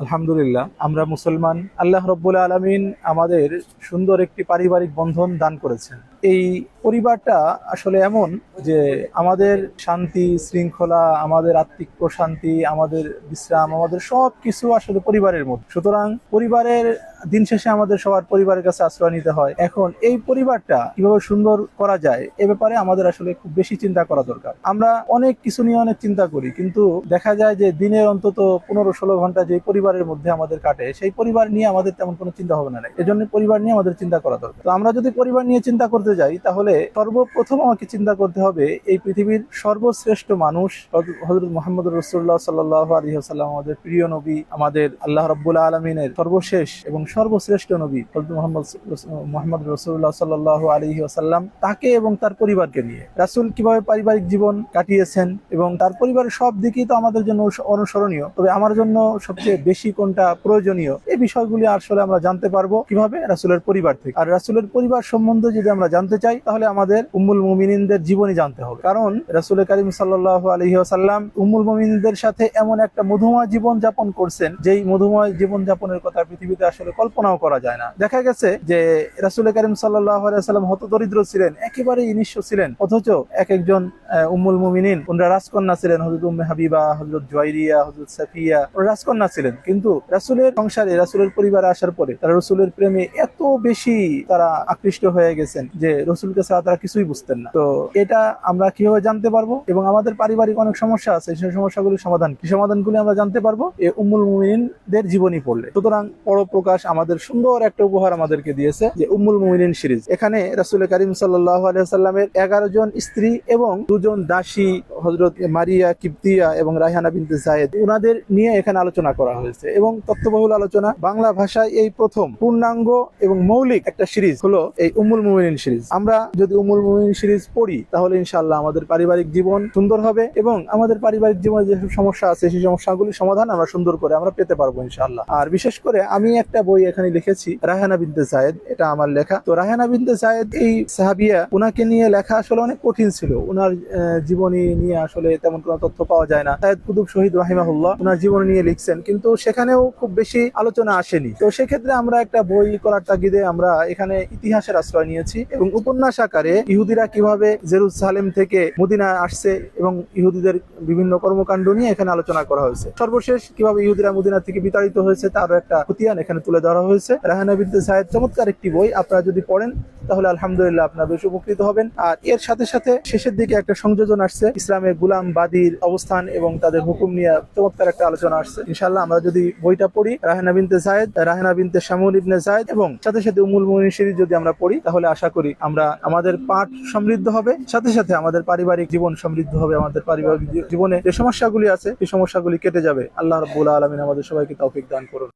আলহামদুলিল্লাহ আমরা মুসলমান আল্লাহ রব্বুল আলমিন আমাদের সুন্দর একটি পারিবারিক বন্ধন দান করেছেন। এই পরিবারটা আসলে এমন যে আমাদের শান্তি, শৃঙ্খলা, আমাদের আত্মিক প্রশান্তি, আমাদের বিশ্রাম, আমাদের সব কিছু আসলে পরিবারের মধ্যে। সুতরাং পরিবারের দিন শেষে আমাদের সবার পরিবারের কাছে আশ্রয় নিতে হয়। এখন এই পরিবারটা কীভাবে সুন্দর করা যায়, এ ব্যাপারে আমাদের আসলে খুব বেশি চিন্তা করা দরকার। আমরা অনেক কিছু নিয়ে অনেক চিন্তা করি, কিন্তু দেখা যায় যে দিনের অন্তত পনেরো ষোলো ঘণ্টা যে পরিবারের মধ্যে আমাদের কাটে, সেই পরিবার নিয়ে আমাদের তেমন কোনো চিন্তা ভাবনা নেই এজন্য পরিবার নিয়ে আমাদের চিন্তা করা দরকার। তো আমরা যদি পরিবার নিয়ে চিন্তা করতে যাই, তাহলে সর্বপ্রথম আমাকে চিন্তা করতে হবে, এই পৃথিবীর সর্বশ্রেষ্ঠ মানুষ হজরত মোহাম্মদ রসুল্লাহ সাল্লাহ আলী আসাল্লাম আমাদের প্রিয় নবী, আমাদের আল্লাহ রব্বুল আলমিনের সর্বশেষ এবং সর্বশ্রেষ্ঠ নবী হজরত মোহাম্মদ মোহাম্মদ রসুল্লাহ সাল্লাহ আলী আসাল্লাম তাকে এবং তার পরিবারকে নিয়ে। রাসুল কীভাবে পারিবারিক জীবন কাটিয়েছেন এবং তার পরিবারের সব দিকেই তো আমাদের জন্য অনুসরণীয়, তবে আমার জন্য সবচেয়ে বেশি কোনটা প্রয়োজনীয় বিষয়গুলি আসলে আমরা জানতে পারব কীভাবে রাসুলের পরিবার থেকে। আর রাসুলের পরিবার সম্বন্ধে যদি আমরা জানতে চাই, তাহলে আমাদের উম্মুল মুমিনিনদের জীবনী জানতে হবে। কারণ রাসুল করিম সাল্লাহ আলহি আসাল্লাম উম্মুল মুমিনদের সাথে এমন একটা মধুময় জীবন যাপন করছেন, যেই মধুময় জীবন যাপনের কথা পৃথিবীতে আসলে কল্পনাও করা যায় না। দেখা গেছে যে রাসুল করিম সাল্লাহ হত দরিদ্র ছিলেন একেবারে নিঃস্ব ছিলেন। অথচ এক একজন উম্মুল মুমিনিন ওনারা রাজকন্যা ছিলেন হজরত উম্মে হাবিবা হজরত জয়রিয়া হজরত সাফিয়া, ওরা রাজকন্যা ছিলেন। কিন্তু রাসুলের সংসারে রাসুলের পরিবারে আসার পরে তারা রসুলের প্রেমে এত বেশি তারা আকৃষ্ট হয়ে গেছেন যে রসুলকে ছাড়া তারা কিছুই বুঝতেন না। তো এটা আমরা কীভাবে জানতে পারব? এবং আমাদের পারিবারিক অনেক সমস্যা আছে, সেই সমস্যাগুলির সমাধান কি? সমাধানগুলি আমরা জানতে পারব এই উম্মুল মুমিনদের জীবনী পড়লে। সুতরাং পরপ্রকাশ আমাদের সুন্দর একটা উপহার আমাদেরকে দিয়েছে যে উম্মুল মুমিনিন সিরিজ। এখানে রাসুল করিম সাল্লাহ আলিয়াল্লামের এগারো জন স্ত্রী এবং দুজন দাসী হজরত মারিয়া কিপ্তিয়া এবং রায়হানা বিনতে জায়েদ ওনাদের নিয়ে এখানে আলোচনা করা হয়েছে এবং তথ্যবহুল আলোচনা বাংলা ভাষায় এই প্রথম পূর্ণাঙ্গ এবং মৌলিক একটা সিরিজ হলো এই উম্মুল মুমিনিন সিরিজ। আমরা যদি উম্মুল মুমিনিন সিরিজ পড়ি, তাহলে ইনশাল্লাহ আমাদের পারিবারিক জীবন সুন্দর হবে এবং আমাদের পারিবারিক জীবনে যেসব সমস্যা আছে, সেই সমস্যাগুলি সমাধান আমরা সুন্দর করে আমরা পেতে পারব ইনশাআল্লাহ। আর বিশেষ করে আমি একটা বই এখানে লিখেছি রাহানা বিনতে জায়েদ, এটা আমার লেখা। তো রাহানা বিনতে জায়েদ এই সাহাবিয়া ওনাকে নিয়ে লেখা আসলে অনেক কঠিন ছিল। ওনার জীবনী নিয়ে আসলে তেমন কোনো তথ্য পাওয়া যায় না। সায়েদ কুতুব শহীদ রাহিমাহুল্লাহ ওনার জীবনী নিয়ে লিখছেন, কিন্তু সেখানেও খুব বেশি আলোচনা আসেনি। তো সেক্ষেত্রে আমরা একটা বই, করার তাগিদে আমরা এখানে ইতিহাসের আশ্রয় নিয়েছি এবং উপন্যাস আকারে ইহুদিরা কীভাবে জেরুসালেম থেকে মদিনা আসছে এবং ইহুদিদের বিভিন্ন কর্মকাণ্ড নিয়ে এখানে আলোচনা করা হয়েছে। সর্বশেষ কীভাবে ইহুদিরা মদিনা থেকে বিতাড়িত হয়েছে তারও একটা খতিয়ান এখানে তুলে ধরা হয়েছে। রাহানা বিদ্যে সাহেব চমৎকার একটি বই। আপনারা যদি পড়েন, তাহলে আলহামদুলিল্লাহ আপনারা বেশ উপকৃত হবেন। আর এর সাথে সাথে শেষের দিকে একটা সংযোজন আসছে। ইসলামের গুলাম বাদীর অবস্থান এবং তাদের হুকুম নিয়ে চমৎকার একটা আলোচনা আসছে। ইনশাল্লাহ আমরা যদি বইটা পড়ি, রাহেনা বিনতে সাইদ রাহেনা বিনতে শামুল ইবনে জায়েদ এবং সাথে সাথে উমুল মুমিন সিরিজ যদি আমরা পড়ি, তাহলে আশা করি আমরা আমাদের পাঠ সমৃদ্ধ হবে। সাথে সাথে আমাদের পারিবারিক জীবন সমৃদ্ধ হবে, আমাদের পারিবারিক জীবনে যে সমস্যাগুলি আছে, সেই সমস্যাগুলি কেটে যাবে। আল্লাহ রব্বুল আলমিন আমাদের সবাইকে তৌফিক দান করুন।